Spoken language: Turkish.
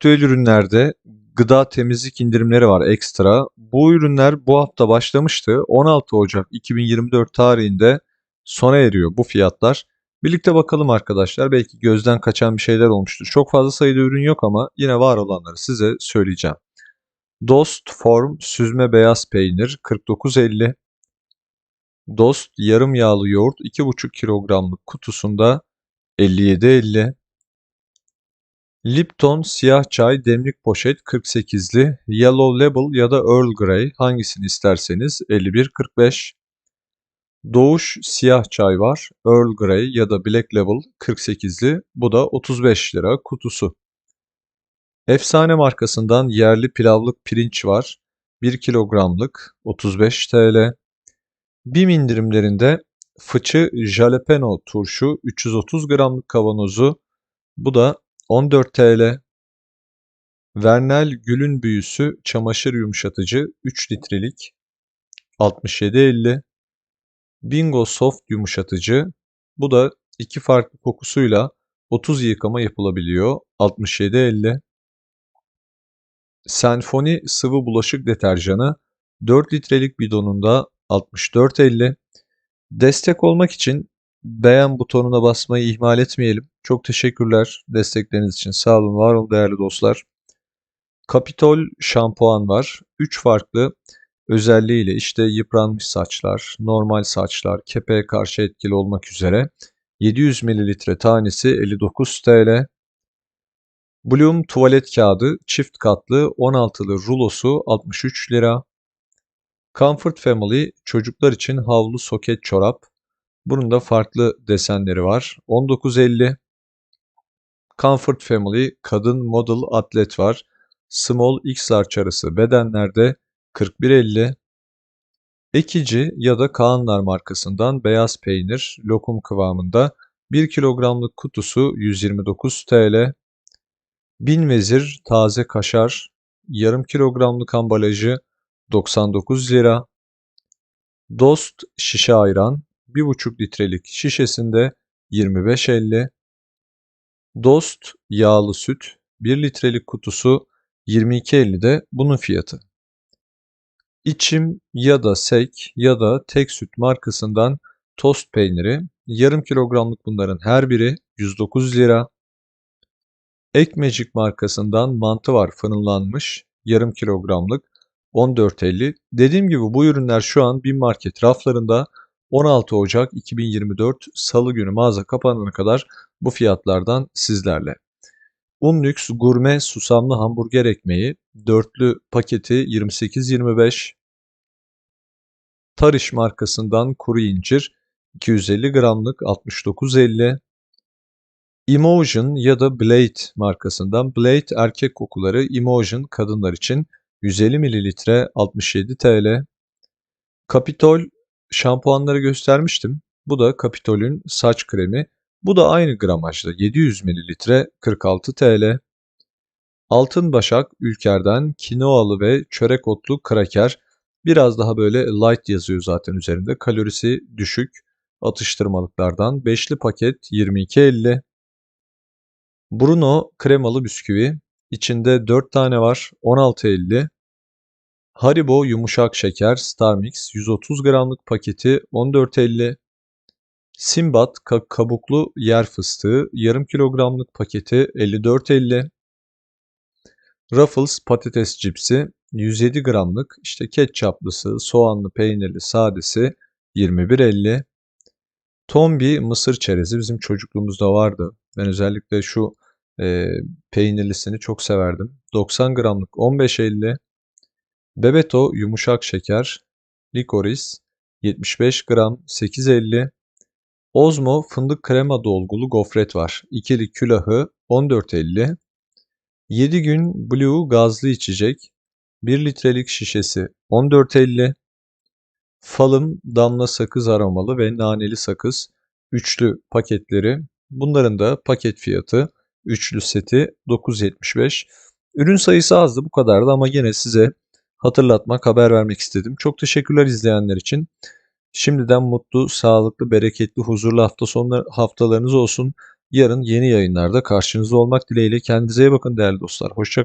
aktüel ürünlerde gıda temizlik indirimleri var ekstra. Bu ürünler bu hafta başlamıştı. 16 Ocak 2024 tarihinde sona eriyor bu fiyatlar. Birlikte bakalım arkadaşlar. Belki gözden kaçan bir şeyler olmuştur. Çok fazla sayıda ürün yok ama yine var olanları size söyleyeceğim. Dost Form süzme beyaz peynir 49.50. Dost yarım yağlı yoğurt 2,5 kilogramlık kutusunda 57.50. Lipton siyah çay demlik poşet 48'li Yellow Label ya da Earl Grey hangisini isterseniz 51.45. Doğuş siyah çay var. Earl Grey ya da Black Label 48'li. Bu da 35 lira kutusu. Efsane markasından yerli pilavlık pirinç var. 1 kilogramlık 35 TL. BİM indirimlerinde fıçı jalapeno turşu 330 gramlık kavanozu. Bu da 14 TL. Vernel gülün büyüsü çamaşır yumuşatıcı 3 litrelik 67.50. Bingo Soft yumuşatıcı. Bu da iki farklı kokusuyla 30 yıkama yapılabiliyor. 67.50. Senfoni sıvı bulaşık deterjanı 4 litrelik bidonunda 64.50. Destek olmak için beğen butonuna basmayı ihmal etmeyelim. Çok teşekkürler destekleriniz için. Sağ olun, var olun değerli dostlar. Kapitol şampuan var. 3 farklı özelliğiyle işte yıpranmış saçlar, normal saçlar, kepeğe karşı etkili olmak üzere 700 ml tanesi 59 TL. Bloom tuvalet kağıdı çift katlı 16'lı rulosu 63 lira. Comfort Family çocuklar için havlu soket çorap. Bunun da farklı desenleri var. 19.50. Comfort Family kadın model atlet var. Small XR çarısı bedenlerde 41.50. Ekici ya da Kaanlar markasından beyaz peynir lokum kıvamında 1 kilogramlık kutusu 129 TL. Bin vezir taze kaşar yarım kilogramlık ambalajı 99 lira. Dost şişe ayran 1,5 litrelik şişesinde 25.50. Dost yağlı süt 1 litrelik kutusu 22.50'de bunun fiyatı. İçim ya da sek ya da tek süt markasından tost peyniri yarım kilogramlık bunların her biri 109 lira. Ekmecik markasından mantı var fırınlanmış yarım kilogramlık 14.50. Dediğim gibi bu ürünler şu an bin market raflarında 16 Ocak 2024 Salı günü mağaza kapanana kadar bu fiyatlardan sizlerle. Unlux gurme susamlı hamburger ekmeği dörtlü paketi 28.25. Tarış markasından kuru incir 250 gramlık 69.50. Emotion ya da Blade markasından Blade erkek kokuları Emotion kadınlar için 150 ml 67 TL. Capitol şampuanları göstermiştim. Bu da Capitol'ün saç kremi. Bu da aynı gramajda 700 ml 46 TL. Altın Başak Ülker'den kinoalı ve çörek otlu kraker. Biraz daha böyle light yazıyor zaten üzerinde. Kalorisi düşük atıştırmalıklardan. Beşli paket 22.50. Bruno kremalı bisküvi. İçinde 4 tane var 16.50. Haribo yumuşak şeker Star Mix 130 gramlık paketi 14.50. Simbat kabuklu yer fıstığı yarım kilogramlık paketi 54.50. Ruffles patates cipsi 107 gramlık işte ketçaplısı, soğanlı, peynirli, sadesi 21.50. Tombi mısır çerezi bizim çocukluğumuzda vardı. Ben özellikle şu e, peynirlisini çok severdim. 90 gramlık 15.50. Bebeto yumuşak şeker, likoris 75 gram 8.50. Ozmo fındık krema dolgulu gofret var. İkili külahı 14.50. 7 gün Blue gazlı içecek 1 litrelik şişesi 14.50. Falım damla sakız aromalı ve naneli sakız üçlü paketleri. Bunların da paket fiyatı üçlü seti 9.75. Ürün sayısı azdı bu kadardı ama yine size hatırlatmak, haber vermek istedim. Çok teşekkürler izleyenler için. Şimdiden mutlu, sağlıklı, bereketli, huzurlu hafta sonları haftalarınız olsun. Yarın yeni yayınlarda karşınızda olmak dileğiyle kendinize iyi bakın değerli dostlar. Hoşça